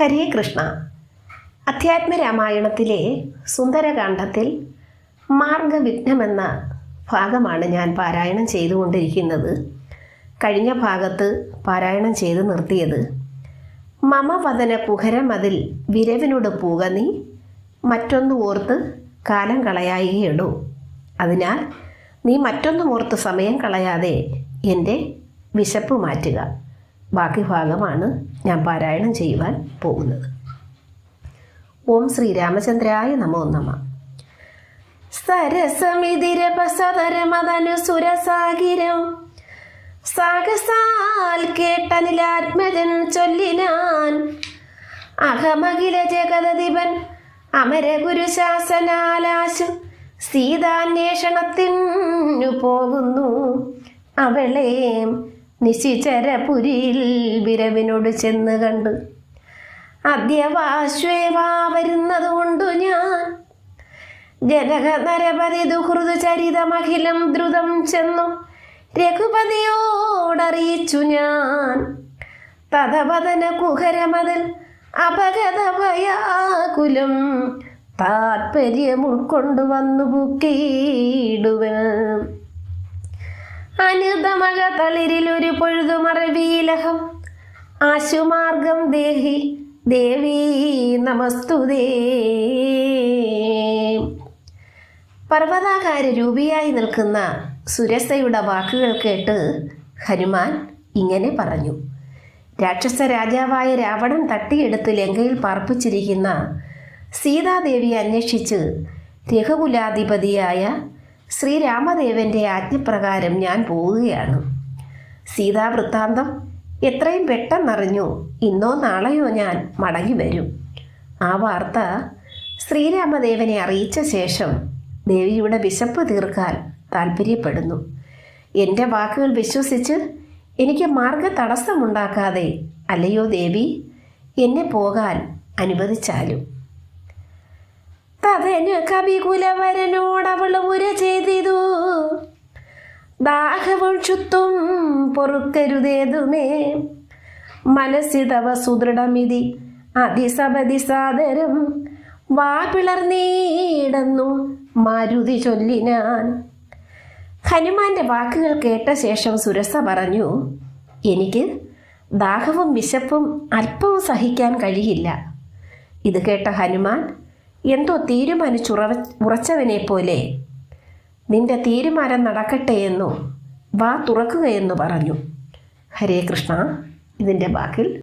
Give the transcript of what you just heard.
ഹരേ കൃഷ്ണ. അധ്യാത്മരാമായണത്തിലെ സുന്ദരകാന്ഡത്തിൽ മാർഗവിഘ്നമെന്ന ഭാഗമാണ് ഞാൻ പാരായണം ചെയ്തുകൊണ്ടിരിക്കുന്നത്. കഴിഞ്ഞ ഭാഗത്ത് പാരായണം ചെയ്ത് നിർത്തിയത്. മമവദന കുഹരമതിൽ വിരവിനോട് പൂക നീ മറ്റൊന്ന് ഓർത്ത് കാലം കളയായികയിടൂ അതിനാൽ നീ മറ്റൊന്നും ഓർത്ത് സമയം കളയാതെ എന്റെ വിശപ്പ് മാറ്റുക. ബാക്കി ഭാഗമാണ് ഞാൻ പാരായണം ചെയ്യുവാൻ പോകുന്നത്. ഓം ശ്രീരാമചന്ദ്രായ നമോ നമ. സരസമിതിരപസതരമതനുസുരസാഗിരം സാഗസാൽ കേട്ടനിലാത്മജൻ ചൊല്ലിനാൻ. അഹമഖില ജഗതദിപൻ അമരഗുരുശാസനാലാശു സീതാന്വേഷണത്തിനു പോകുന്നു. അവളെ നിശിചരപുരിയിൽ വിരവിനോട് ചെന്ന് കണ്ടു. അദ്യവാശ്വേവാ വരുന്നതുകൊണ്ടു ഞാൻ. ജനക നരപതി ദുഹൃദ ചരിതമഖിലം ദ്രുതം ചെന്നു. രഘുപതിയോടറിയിച്ചു ഞാൻ. തഥപതന കുഹരമതിൽ അപഗത ഭയാകുലം താത്പര്യം ഉൾക്കൊണ്ടു വന്നു ഒരു തളിരിലൊരു പൊഴുതുമറവീലഹം ആശുമാർഗം ദേഹി ദേവി നമസ്തുദേ പർവതാകാര രൂപിയായി നിൽക്കുന്ന സുരസയുടെ വാക്കുകൾ കേട്ട് ഹനുമാൻ ഇങ്ങനെ പറഞ്ഞു. രാക്ഷസ രാജാവായ രാവണൻ തട്ടിയെടുത്ത് ലങ്കയിൽ പാർപ്പിച്ചിരിക്കുന്ന സീതാദേവിയെ അന്വേഷിച്ച് രഘുകുലാധിപതിയായ ശ്രീരാമദേവന്റെ ആജ്ഞപ്രകാരം ഞാൻ പോവുകയാണ്. സീതാവൃത്താന്തം എത്രയും പെട്ടെന്നറിഞ്ഞു ഇന്നോ നാളെയോ ഞാൻ മടങ്ങി വരും. ആ വാർത്ത ശ്രീരാമദേവനെ അറിയിച്ച ശേഷം ദേവിയുടെ വിശപ്പ് തീർക്കാൻ താല്പര്യപ്പെടുന്നു എന്റെ വാക്കുകൾ വിശ്വസിച്ച് എനിക്ക് മാർഗ തടസ്സമുണ്ടാക്കാതെ അല്ലയോ ദേവി എന്നെ പോകാൻ അനുവദിച്ചാലും. തതനു കവികുലവരനോടവൾ മുര ചെയ്തിതു. ദാഹവും ചുത്തും പൊറുക്കരുതേതുമേ. മനസ്സിതവ സുദൃഢമിതി അതിസപതി സാദരം വാ പിളർന്നീടന്നു മാരുതി ചൊല്ലിനാൻ ഹനുമാന്റെ വാക്കുകൾ കേട്ട ശേഷം സുരസ പറഞ്ഞു എനിക്ക് ദാഹവും വിശപ്പും അല്പവും സഹിക്കാൻ കഴിയില്ല ഇത് കേട്ട ഹനുമാൻ എന്തോ തീരുമാനിച്ചുറവ ഉറച്ചവനെ പോലെ നിന്റെ തീരുമാനം നടക്കട്ടെ എന്നു വാ തുറക്കുകയെന്നു പറഞ്ഞു. ഹരേ കൃഷ്ണ ഇതിന്റെ ബാക്കിൽ